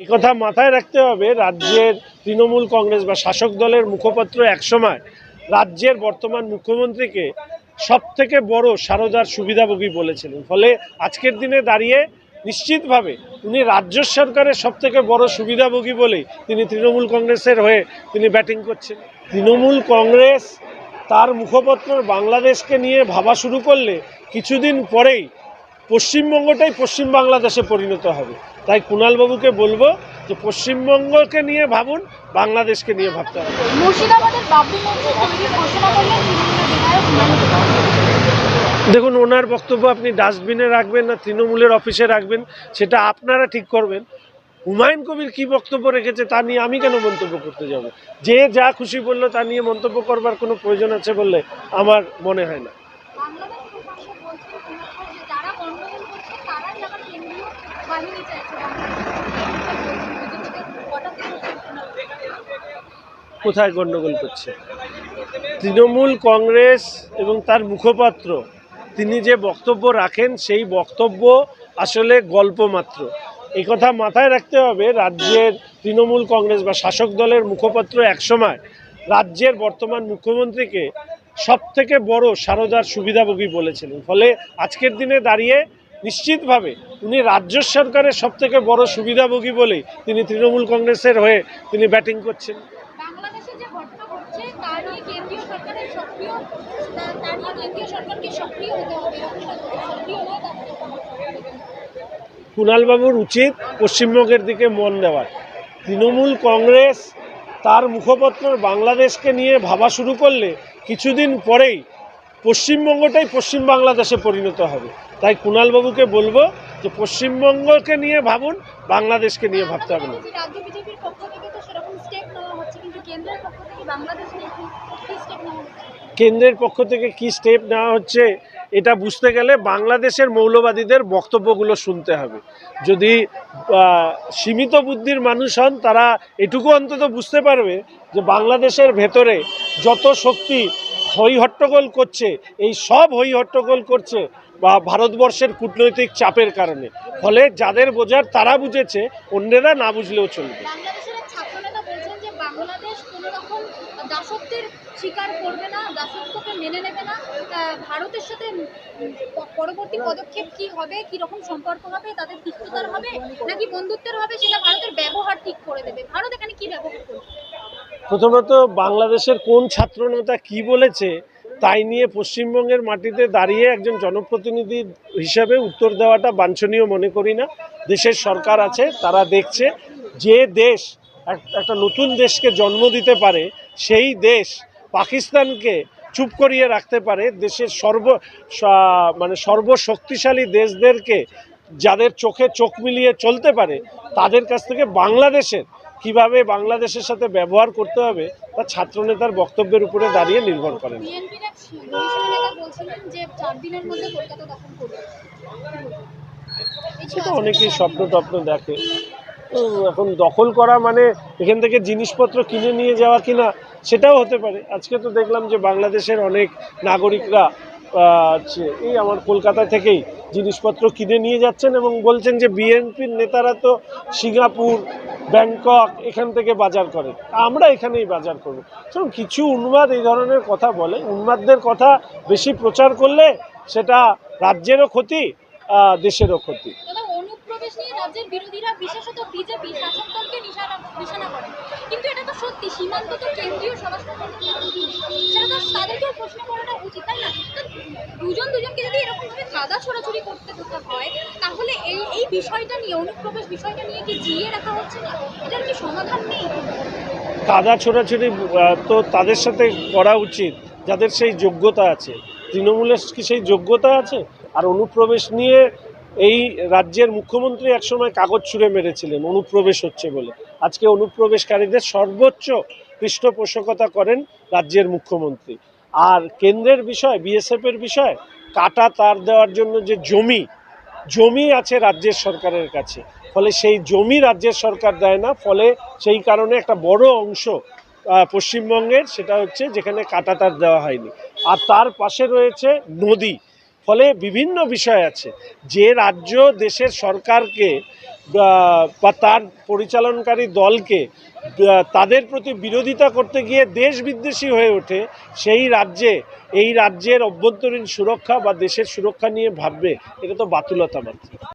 কথা মাথায় রাখতে হবে, রাজ্যের তৃণমূল কংগ্রেস বা শাসক দলের মুখপাত্র একসময় রাজ্যের বর্তমান মুখ্যমন্ত্রীকে সব থেকে বড় সারদার সুবিধাভোগী বলেছিলেন। ফলে আজকের দিনে দাঁড়িয়ে নিশ্চিতভাবে উনি রাজ্য সরকারের সব থেকে বড় সুবিধাভোগী বলেই তিনি তৃণমূল কংগ্রেসের হয়ে তিনি ব্যাটিং করছেন। তৃণমূল কংগ্রেস তার মুখপত্র বাংলাদেশকে নিয়ে ভাবা শুরু করলে কিছুদিন পরেই পশ্চিমবঙ্গটাই পশ্চিম বাংলাদেশে পরিণত হবে। তাই কুণালবাবুকে বলব যে পশ্চিমবঙ্গকে নিয়ে ভাবুন বাংলাদেশকে নিয়ে ভাবতে হবে। দেখুন ওনার বক্তব্য আপনি ডাস্টবিনে রাখবেন না তৃণমূলের অফিসে রাখবেন সেটা আপনারা ঠিক করবেন। হুমায়ুন কবির কি বক্তব্য রেখেছে তা নিয়ে আমি কেন মন্তব্য করতে যাব? যে যা খুশি বলল তা নিয়ে মন্তব্য করবার কোনো প্রয়োজন আছে বললে আমার মনে হয় না বাংলাদেশ প্রশাসক বলছেন পুনঃ যে যারা গণ্ডগোল করছে তারাই আবার কেন্দ্রীয় বাহিনী চাইছে হঠাৎ করে কোথায় গণ্ডগোল করছে? তৃণমূল কংগ্রেস এবং তার মুখপাত্র, তিনি যে বক্তব্য রাখেন, সেই বক্তব্য আসলে গল্প মাত্র। এই কথা মাথায় রাখতে হবে, রাজ্যের তৃণমূল কংগ্রেস বা শাসক দলের মুখপাত্র একসময় রাজ্যের বর্তমান মুখ্যমন্ত্রীকে সব থেকে বড় সারদার সুবিধাভোগী বলেছিলেন। ফলে আজকের দিনে দাঁড়িয়ে নিশ্চিতভাবে উনি রাজ্য সরকারের সব থেকে বড় সুবিধাভোগী বলেই তিনি তৃণমূল কংগ্রেসের হয়ে তিনি ব্যাটিং করছেন। কুণালবাবুর উচিত পশ্চিমবঙ্গের দিকে মন দেওয়ার। তৃণমূল কংগ্রেস তার মুখপত্র বাংলাদেশকে নিয়ে ভাবা শুরু করলে কিছুদিন পরেই পশ্চিমবঙ্গটাই পশ্চিম বাংলাদেশে পরিণত হবে। তাই কুণালবাবুকে বলব যে পশ্চিমবঙ্গকে নিয়ে ভাবুন বাংলাদেশকে নিয়ে ভাবতে হবে না। কেন্দ্রের পক্ষ থেকে কি স্টেপ নেওয়া হচ্ছে? এটা বুঝতে গেলে বাংলাদেশের মৌলবাদীদের বক্তব্যগুলো শুনতে হবে। যদি সীমিত বুদ্ধির মানুষ হন তারা এটুকু অন্তত বুঝতে পারবে যে বাংলাদেশের ভেতরে যত শক্তি হই হট্টগোল করছে এই সব হই হট্টগোল করছে বা ভারতবর্ষের কূটনৈতিক চাপের কারণে। ফলে যাদের বোঝার তারা বুঝেছে অন্যেরা না বুঝলেও চলবে। বাংলাদেশের এক ছাত্রনেতা বলছেন যে বাংলাদেশ কোনো রকম দাসত্বের স্বীকার করবে না দাসত্বকে মেনে নেবে না। ভারতের সাথে পরবর্তী পদক্ষেপ কি হবে কি রকম সম্পর্ক হবে তাদের তিক্ততার হবে নাকি বন্ধুত্বের হবে সেটা ভারতের ব্যবহার ঠিক করে দেবে? ভারত এখানে কি ব্যবহার করবে? প্রথমত বাংলাদেশের কোন ছাত্রনেতা কি বলেছে তাই নিয়ে পশ্চিমবঙ্গের মাটিতে দাঁড়িয়ে একজন জনপ্রতিনিধি হিসাবে উত্তর দেওয়াটা বাঞ্ছনীয় মনে করি না। দেশের সরকার আছে, তারা দেখছে যে দেশ এক- একটা নতুন দেশকে জন্ম দিতে পারে, সেই দেশ পাকিস্তানকে চুপ করিয়ে রাখতে পারে, দেশের সর্ব মানে সর্বশক্তিশালী দেশদেরকে যাদের চোখে চোখ মিলিয়ে চলতে পারে, তাদের কাছ থেকে বাংলাদেশের কীভাবে বাংলাদেশের সাথে ব্যবহার করতে হবে তা ছাত্রনেতার বক্তব্যের উপরে দাঁড়িয়ে নির্ভর করে। না। বিএনপির এক বরিষ্ঠ নেতা বলছিলেন যে চার দিনের মধ্যে কলকাতা দখল করবে। এই যে সেটা অনেকেই স্বপ্ন টপ্ন দেখে এখন দখল করা মানে এখান থেকে জিনিসপত্র কিনে নিয়ে যাওয়া কিনা সেটাও হতে পারে। আজকে তো দেখলাম যে বাংলাদেশের অনেক নাগরিকরা এই আমার কলকাতা থেকেই জিনিসপত্র কিনে নিয়ে যাচ্ছেন এবং বলছেন যে বিএনপির নেতারা তো সিঙ্গাপুর ব্যাংকক এখান থেকে বাজার করে। আমরা এখানেই বাজার করব। শুনুন কিছু উন্মাদ এই ধরনের কথা বলে। উন্মাদদের কথা বেশি প্রচার করলে সেটা রাজ্যেরও ক্ষতি দেশেরও ক্ষতি। বিরোধীরা বিশেষত বিজেপি শাসক দলকে নিশানা করে। কিন্তু এটা তো সত্যি, সীমান্ত তো কেন্দ্রীয় তাদেরকেও প্রশ্ন করাটা উচিত, তাই না? দুজন দুজনকে যদি এরকম ভাবে কাদা ছোড়াছুড়ি করতে করতে হয়, তাহলে এই এই বিষয়টা নিয়ে, অনুপ্রবেশ বিষয়টা নিয়ে কি জিয়ে রাখা হচ্ছে না? এটার কি সমাধান নেই? কাদা ছোড়াছুড়ি তো তাদের সাথে করা উচিত, যাদের সেই যোগ্যতা আছে। তৃণমূলের কি সেই যোগ্যতা আছে? আর অনুপ্রবেশ নিয়ে এই রাজ্যের মুখ্যমন্ত্রী একসময় কাগজ ছুঁড়ে মেরেছিলেন, অনুপ্রবেশ হচ্ছে বলে। আজকে অনুপ্রবেশকারীদের সর্বোচ্চ পৃষ্ঠপোষকতা করেন রাজ্যের মুখ্যমন্ত্রী। আর কেন্দ্রের বিষয় বিএসএফের বিষয়, কাটা তার দেওয়ার জন্য যে জমি জমি আছে রাজ্যের সরকারের কাছে। ফলে সেই জমি রাজ্যের সরকার দেয় না, ফলে সেই কারণে একটা বড় অংশ পশ্চিমবঙ্গের, সেটা হচ্ছে যেখানে কাটা তার দেওয়া হয়নি। আর তার পাশে রয়েছে নদী। ফলে বিভিন্ন বিষয় আছে। যে রাজ্য দেশের সরকারকে বা তার পরিচালনকারী দলকে তাদের প্রতি বিরোধিতা করতে গিয়ে দেশ বিদ্বেষী হয়ে ওঠে, সেই রাজ্যে, এই রাজ্যের অভ্যন্তরীণ সুরক্ষা বা দেশের সুরক্ষা নিয়ে ভাববে, এটা তো বাতুলতা মাত্র।